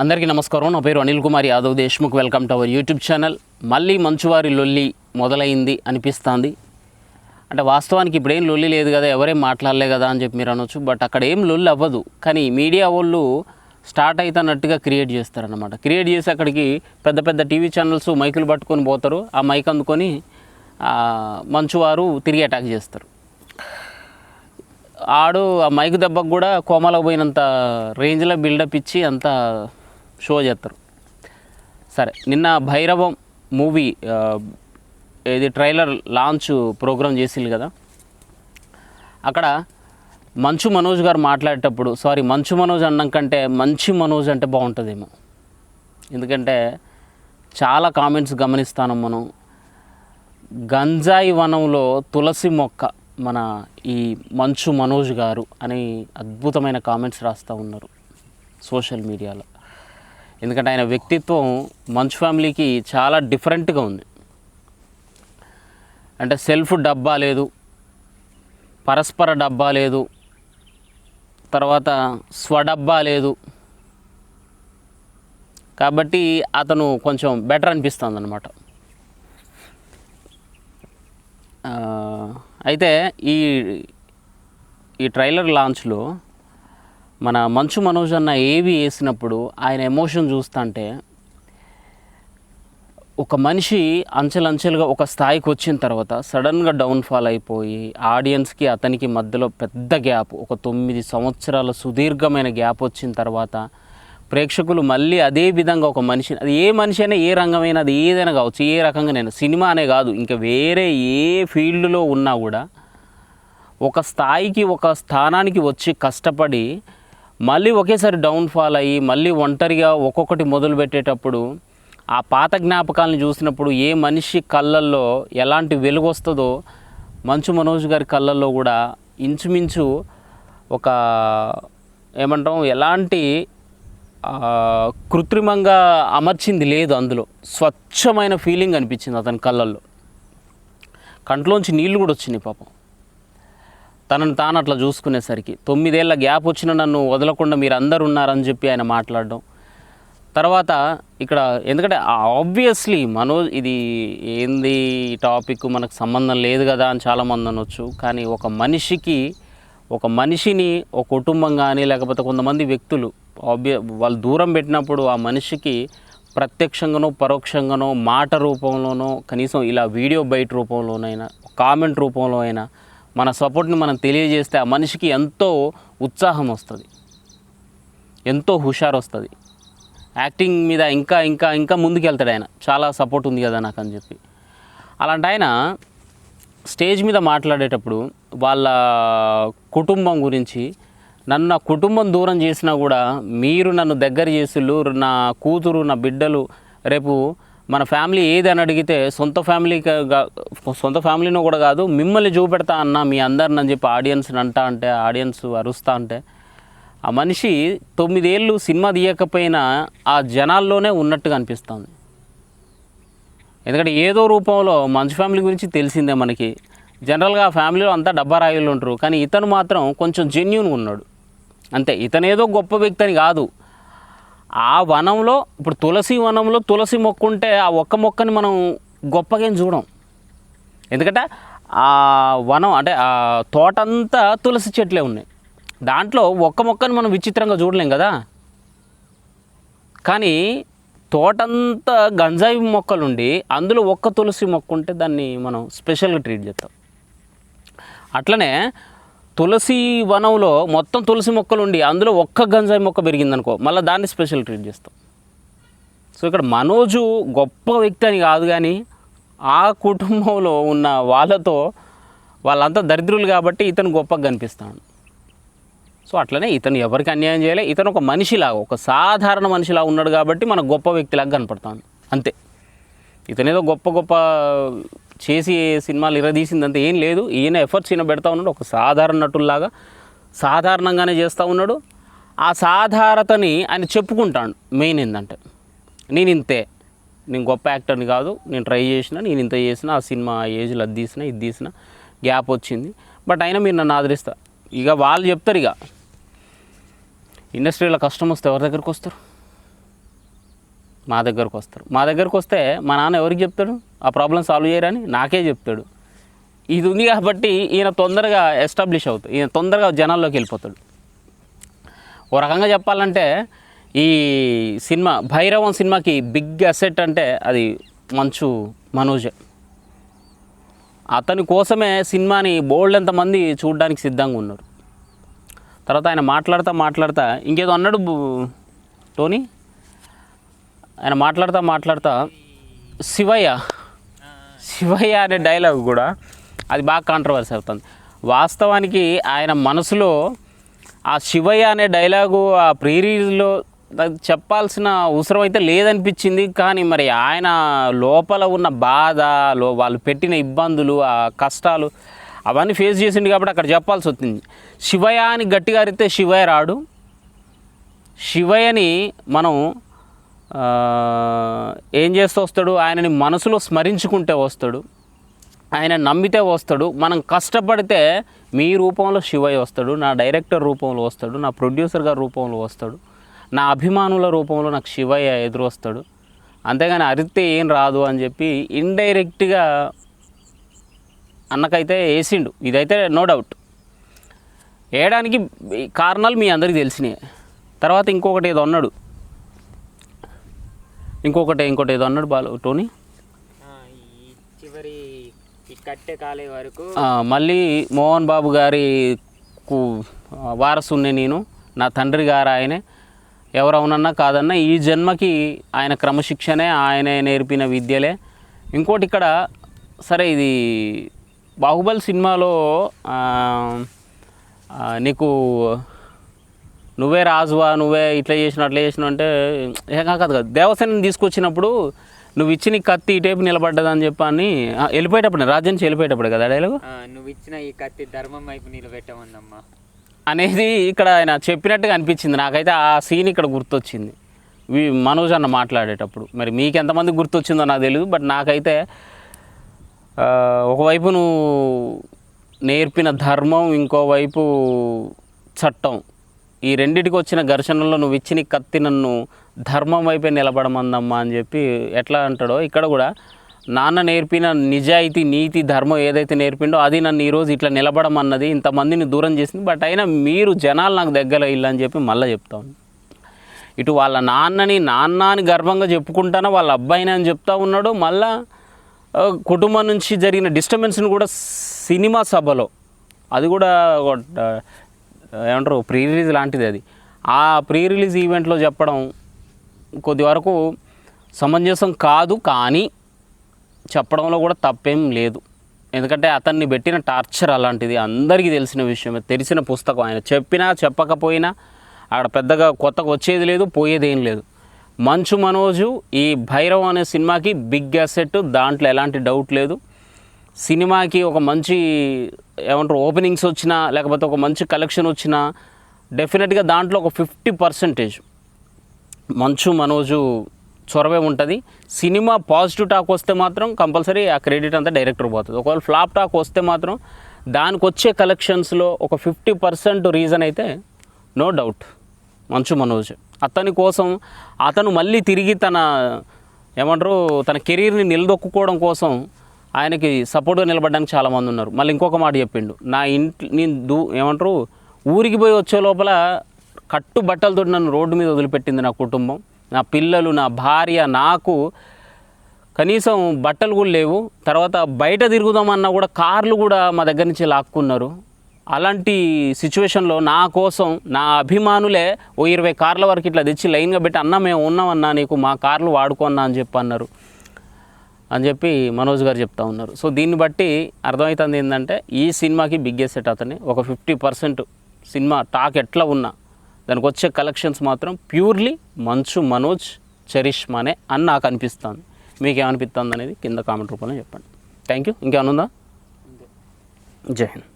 అందరికీ నమస్కారం. నా పేరు Anil Kumar Yadav Deshmukh. Welcome to our YouTube channel. మళ్ళీ మంచువారి లొల్లి మొదలైంది అనిపిస్తుంది. అంటే వాస్తవానికి ఇప్పుడేం లొల్లి లేదు కదా ఎవరేం మాట్లాడలే కదా అని చెప్పి మీరు అనొచ్చు. బట్ అక్కడ ఏం లొల్లి అవ్వదు. కానీ మీడియా వాళ్ళు స్టార్ట్ అవుతున్నట్టుగా క్రియేట్ చేస్తారనమాట క్రియేట్ చేసి అక్కడికి పెద్ద పెద్ద టీవీ ఛానల్స్ మైకులు పట్టుకొని పోతారు. ఆ మైక్ అందుకొని మంచువారు తిరిగి అటాక్ చేస్తారు. ఆడు ఆ మైక్ దెబ్బకు కూడా కోమలో పోయినంత రేంజ్లో బిల్డప్ ఇచ్చి అంత షో చేస్తారు. సరే నిన్న భైరవం మూవీ ఇది ట్రైలర్ లాంచ్ ప్రోగ్రామ్ చేసిండ్రు కదా? అక్కడ మంచు మనోజ్ గారు మాట్లాడేటప్పుడు సారీ మంచు మనోజ్ అన్నం కంటే మంచి మనోజ్ అంటే బాగుంటుందేమో. ఎందుకంటే చాలా కామెంట్స్ గమనిస్తాను మనం. గంజాయి వనంలో తులసి మొక్క మన ఈ మంచు మనోజ్ గారు అని అద్భుతమైన కామెంట్స్ రాస్తూ ఉన్నారు సోషల్ మీడియాలో. ఎందుకంటే ఆయన వ్యక్తిత్వం మంచు ఫ్యామిలీకి చాలా డిఫరెంట్గా ఉంది. అంటే సెల్ఫ్ డబ్బా లేదు పరస్పర డబ్బా లేదు తర్వాత స్వడబ్బా లేదు. కాబట్టి అతను కొంచెం బెటర్ అనిపిస్తుంది అనమాట అయితే ఈ ఈ ట్రైలర్ లాంచ్లో మన మంచు మనోజ్ అన్న ఏవి వేసినప్పుడు ఆయన ఎమోషన్ చూస్తుంటే ఒక మనిషి అంచెలంచెలుగా ఒక స్థాయికి వచ్చిన తర్వాత సడన్గా డౌన్ఫాల్ అయిపోయి ఆడియన్స్కి అతనికి మధ్యలో పెద్ద గ్యాప్ ఒక తొమ్మిది సంవత్సరాల సుదీర్ఘమైన గ్యాప్ వచ్చిన తర్వాత ప్రేక్షకులు మళ్ళీ అదే విధంగా ఒక మనిషి అది ఏ మనిషి అయినా ఏ రంగమైనా అది ఏదైనా కావచ్చు ఏ రకంగా నేను సినిమా అనే కాదు ఇంకా వేరే ఏ ఫీల్డ్లో ఉన్నా కూడా ఒక స్థాయికి ఒక స్థానానికి వచ్చి కష్టపడి మళ్ళీ ఒకేసారి డౌన్ఫాల్ అయ్యి మళ్ళీ ఒంటరిగా ఒక్కొక్కటి మొదలు పెట్టేటప్పుడు ఆ పాత జ్ఞాపకాలను చూసినప్పుడు ఏ మనిషి కళ్ళల్లో ఎలాంటి వెలుగు వస్తుందో మంచు మనోజ్ గారి కళ్ళల్లో కూడా ఇంచుమించు ఒక ఏమంటాం ఎలాంటి కృత్రిమంగా అమర్చింది లేదు అందులో. స్వచ్ఛమైన ఫీలింగ్ అనిపించింది అతని కళ్ళల్లో. కంట్లోంచి నీళ్ళు కూడా వచ్చినాయి పాపం. తనను తాను అట్లా చూసుకునేసరికి తొమ్మిదేళ్ళ గ్యాప్ వచ్చిన నన్ను వదలకుండా మీరు అందరు ఉన్నారని చెప్పి ఆయన మాట్లాడడం. తర్వాత ఇక్కడ ఎందుకంటే ఆబ్వియస్లీ మనోజ్ ఇది ఏంది ఈ టాపిక్ మనకు సంబంధం లేదు కదా అని చాలామంది అనొచ్చు. కానీ ఒక మనిషికి ఒక మనిషిని ఒక కుటుంబం కానీ లేకపోతే కొంతమంది వ్యక్తులు ఆబ్వియ వాళ్ళు దూరం పెట్టినప్పుడు ఆ మనిషికి ప్రత్యక్షంగానో పరోక్షంగానో మాట రూపంలోనో కనీసం ఇలా వీడియో బయట రూపంలోనైనా కామెంట్ రూపంలో అయినా మన సపోర్ట్ని మనం తెలియజేస్తే ఆ మనిషికి ఎంతో ఉత్సాహం వస్తుంది. ఎంతో హుషారు వస్తుంది. యాక్టింగ్ మీద ఇంకా ఇంకా ఇంకా ముందుకు వెళ్తాడు ఆయన. చాలా సపోర్ట్ ఉంది కదా నాకు అని చెప్పి. అలాంటి ఆయన స్టేజ్ మీద మాట్లాడేటప్పుడు వాళ్ళ కుటుంబం గురించి నన్ను నా కుటుంబం దూరం చేసినా కూడా మీరు నన్ను దగ్గర చేసిళ్ళు నా కూతురు నా బిడ్డలు రేపు మన ఫ్యామిలీ ఏదని అడిగితే సొంత ఫ్యామిలీ సొంత ఫ్యామిలీనో కూడా కాదు మిమ్మల్ని చూపెడతా అన్న మీ అందరిని అని చెప్పి ఆడియన్స్ని అంటా అంటే ఆడియన్స్ అరుస్తా అంటే ఆ మనిషి తొమ్మిదేళ్ళు సినిమా తీయకపోయినా ఆ జనాల్లోనే ఉన్నట్టుగా అనిపిస్తుంది. ఎందుకంటే ఏదో రూపంలో మంచి ఫ్యామిలీ గురించి తెలిసిందే మనకి. జనరల్గా ఆ ఫ్యామిలీలో అంతా డబ్బా రాయిలు ఉంటారు కానీ ఇతను మాత్రం కొంచెం జెన్యున్గా ఉన్నాడు. అంతే ఇతనేదో గొప్ప వ్యక్తి అని కాదు. ఆ వనంలో ఇప్పుడు తులసి వనంలో తులసి మొక్క ఉంటే ఆ ఒక్క మొక్కని మనం గొప్పగా ఏం చూడం. ఎందుకంటే ఆ వనం అంటే ఆ తోటంతా తులసి చెట్లే ఉన్నాయి. దాంట్లో ఒక్క మొక్కని మనం విచిత్రంగా చూడలేం కదా. కానీ తోటంతా గంజాయి మొక్కలుండి అందులో ఒక్క తులసి మొక్క ఉంటే దాన్ని మనం స్పెషల్గా ట్రీట్ చేస్తాం. అట్లనే తులసి వనంలో మొత్తం తులసి మొక్కలు ఉండి అందులో ఒక్క గంజాయి మొక్క పెరిగిందనుకో మళ్ళీ దాన్ని స్పెషల్ ట్రీట్ చేస్తాం. సో ఇక్కడ మనోజు గొప్ప వ్యక్తి అని కాదు కానీ ఆ కుటుంబంలో ఉన్న వాళ్ళతో వాళ్ళంతా దరిద్రులు కాబట్టి ఇతను గొప్పగా కనిపిస్తాడు. సో అట్లనే ఇతను ఎవరికి అన్యాయం చేయలే? ఇతను ఒక మనిషిలాగా ఒక సాధారణ మనిషిలా ఉన్నాడు కాబట్టి మన గొప్ప వ్యక్తిలాగా కనపడతాను అంతే. ఇతనేదో గొప్ప గొప్ప చేసి సినిమాలు ఇరదీసిందంత ఏం లేదు. ఈయన ఎఫర్ట్స్ ఈయన పెడతా ఉన్నాడు. ఒక సాధారణ నటుల్లాగా సాధారణంగానే చేస్తూ ఉన్నాడు. ఆ సాధారణతని ఆయన చెప్పుకుంటాడు. మెయిన్ ఏంటంటే నేను ఇంతే. నేను గొప్ప యాక్టర్ని కాదు. నేను ట్రై చేసిన నేను ఇంత చేసిన ఆ సినిమా ఏజ్లో అది తీసిన ఇది తీసిన గ్యాప్ వచ్చింది. బట్ అయినా మీరు నన్ను ఆదరిస్తా. ఇక వాళ్ళు చెప్తారు ఇక. ఇండస్ట్రీలో కష్టం వస్తే ఎవరి దగ్గరికి వస్తారు? మా దగ్గరకు వస్తారు. మా దగ్గరకు వస్తే మా నాన్న ఎవరికి చెప్తాడు? ఆ ప్రాబ్లం సాల్వ్ చేయరని నాకే చెప్తాడు. ఇది ఉంది కాబట్టి ఈయన తొందరగా ఎస్టాబ్లిష్ అవుతుంది ఈయన తొందరగా జనాల్లోకి వెళ్ళిపోతాడు. ఓ రకంగా చెప్పాలంటే ఈ సినిమా భైరవం సినిమాకి బిగ్ అసెట్ అంటే అది మంచు మనోజే. అతని కోసమే సినిమాని బోల్డ్ ఎంతమంది చూడడానికి సిద్ధంగా ఉన్నారు. తర్వాత ఆయన మాట్లాడతా మాట్లాడతా ఇంకేదో అన్నాడు టోనీ? ఆయన మాట్లాడుతూ మాట్లాడుతూ శివయ్య. శివయ్య అనే డైలాగ్ కూడా అది బాగా కాంట్రవర్సీ అవుతుంది. వాస్తవానికి ఆయన మనసులో ఆ శివయ్య అనే డైలాగు ఆ ప్రీ చెప్పాల్సిన అవసరం అయితే లేదనిపించింది. కానీ మరి ఆయన లోపల ఉన్న బాధ లో వాళ్ళు పెట్టిన ఇబ్బందులు ఆ కష్టాలు అవన్నీ ఫేస్ చేసిండు కాబట్టి అక్కడ చెప్పాల్సి వచ్చింది. శివయ్య అని గట్టిగా అరిస్తే శివయ్య రాడు. శివయ్యని మనం ఏం చేస్తూ వస్తాడు? ఆయనని మనసులో స్మరించుకుంటే వస్తాడు. ఆయన నమ్మితే వస్తాడు. మనం కష్టపడితే మీ రూపంలో శివయ్య వస్తాడు నా డైరెక్టర్ రూపంలో వస్తాడు నా ప్రొడ్యూసర్ గారి రూపంలో వస్తాడు నా అభిమానుల రూపంలో నాకు శివయ్య ఎదురు వస్తాడు. అంతేగాని అరిస్తే ఏం రాదు అని చెప్పి ఇండైరెక్ట్గా అన్నకైతే వేసిండు. ఇదైతే నో డౌట్. వేయడానికి కారణాలు మీ అందరికీ తెలిసినాయి. తర్వాత ఇంకొకటి ఏదో అన్నాడు. ఇంకొకటి ఇంకోటి ఏదో అన్నాడు బాలు టోనీ? చివరి కట్టె కాలే వరకు మళ్ళీ మోహన్ బాబు గారి వారసుని నేను. నా తండ్రి గారు ఆయనే. ఎవరవునన్నా కాదన్నా ఈ జన్మకి ఆయన క్రమశిక్షణే ఆయనే నేర్పిన విద్యలే. ఇంకోటి ఇక్కడ సరే ఇది బాహుబలి సినిమాలో నీకు నువ్వే రాజువా నువ్వే ఇట్లా చేసినావు అట్లా చేసినావు అంటే ఏం కాదు కదా దేవసేనని తీసుకొచ్చినప్పుడు నువ్వు ఇచ్చిన ఈ కత్తి ఇటేపు నిలబడ్డదని చెప్పని వెళ్ళిపోయేటప్పుడు రాజ్యం నుంచి వెళ్ళిపోయేటప్పుడు కదా డైలాగు? నువ్వు ఇచ్చిన ఈ కత్తి ధర్మం వైపు నిలబెట్టమందమ్మా అనేది ఇక్కడ ఆయన చెప్పినట్టుగా అనిపించింది. నాకైతే ఆ సీన్ ఇక్కడ గుర్తొచ్చింది. మనోజ్ అన్న మాట్లాడేటప్పుడు. మరి మీకు ఎంతమంది గుర్తొచ్చిందో నాకు తెలియదు బట్ నాకైతే ఒకవైపు నువ్వు నేర్పిన ధర్మం ఇంకోవైపు చట్టం. ఈ రెండిటికి వచ్చిన ఘర్షణలో నువ్వు ఇచ్చిన కత్తి నన్ను ధర్మం వైపే నిలబడమందమ్మా అని చెప్పి ఎట్లా అంటాడో ఇక్కడ కూడా నాన్న నేర్పిన నిజాయితీ నీతి ధర్మం ఏదైతే నేర్పిండో అది నన్ను ఈరోజు ఇట్లా నిలబడమన్నది ఇంతమందిని దూరం చేసింది. బట్ అయినా మీరు జనాలు నాకు దగ్గర ఇల్లని చెప్పి మళ్ళీ చెప్తాను ఇటు వాళ్ళ నాన్నని నాన్న అని గర్వంగా చెప్పుకుంటానో వాళ్ళ అబ్బాయిని అని చెప్తా ఉన్నాడు మళ్ళా కుటుంబం నుంచి జరిగిన డిస్టర్బెన్స్ని కూడా సినిమా సభలో అది కూడా ఏమంటారు ప్రీ రిలీజ్ లాంటిది అది. ఆ ప్రీ రిలీజ్ ఈవెంట్లో చెప్పడం కొద్ది వరకు సమంజసం కాదు కానీ చెప్పడంలో కూడా తప్పేం లేదు. ఎందుకంటే అతన్ని పెట్టిన టార్చర్ అలాంటిది అందరికీ తెలిసిన విషయమే తెలిసిన పుస్తకం ఆయన చెప్పినా చెప్పకపోయినా అక్కడ పెద్దగా కొత్తగా వచ్చేది లేదు పోయేది ఏం లేదు. మంచు మనోజు ఈ భైరవ్ అనే సినిమాకి బిగ్ అసెట్ దాంట్లో ఎలాంటి డౌట్ లేదు. సినిమాకి ఒక మంచి ఏమంటారు ఓపెనింగ్స్ వచ్చినా లేకపోతే ఒక మంచి కలెక్షన్ వచ్చినా డెఫినెట్గా దాంట్లో ఒక ఫిఫ్టీ పర్సెంటేజ్ మంచు మనోజు చొరవే ఉంటుంది. సినిమా పాజిటివ్ టాక్ వస్తే మాత్రం కంపల్సరీ ఆ క్రెడిట్ అంతా డైరెక్టర్ పోతుంది. ఒకవేళ ఫ్లాప్ టాక్ వస్తే మాత్రం దానికి వచ్చే కలెక్షన్స్లో ఒక ఫిఫ్టీ పర్సెంట్ రీజన్ అయితే నో డౌట్ మంచు మనోజ్. అతని కోసం అతను మళ్ళీ తిరిగి తన ఏమంటారు తన కెరీర్ని నిలదొక్కుకోవడం కోసం ఆయనకి సపోర్ట్గా నిలబడడానికి చాలామంది ఉన్నారు. మళ్ళీ ఇంకొక మాట చెప్పిండు. నా ఇంటి నేను దూ ఏమంటారు? ఊరికి పోయి వచ్చే లోపల కట్టు బట్టలతో నన్ను రోడ్డు మీద వదిలిపెట్టింది నా కుటుంబం. నా పిల్లలు నా భార్య నాకు కనీసం బట్టలు కూడా లేవు. తర్వాత బయట తిరుగుదామన్నా కూడా కార్లు కూడా మా దగ్గర నుంచి లాక్కున్నారు. అలాంటి సిచ్యువేషన్లో నా కోసం నా అభిమానులే ఓ ఇరవై కార్ల వరకు ఇట్లా తెచ్చి లైన్గా పెట్టి అన్న మేము ఉన్నామన్నా నీకు మా కార్లు వాడుకున్నా అని చెప్పి అన్నారు. అని చెప్పి మనోజ్ గారు చెప్తా ఉన్నారు. సో దీన్ని బట్టి అర్థమవుతుంది ఏంటంటే ఈ సినిమాకి బిగ్గెస్ట్ సెట్ అతని. ఒక ఫిఫ్టీ పర్సెంట్ సినిమా టాక్ ఎట్లా ఉన్నా దానికి వచ్చే కలెక్షన్స్ మాత్రం ప్యూర్లీ మంచు మనోజ్ చరిష్మానే అని నాకు అనిపిస్తుంది. మీకు ఏమనిపిస్తుంది అనేది కింద కామెంట్ రూపంలో చెప్పండి. Thank you. ఇంకేమైనా ఉందా? జై హింద్.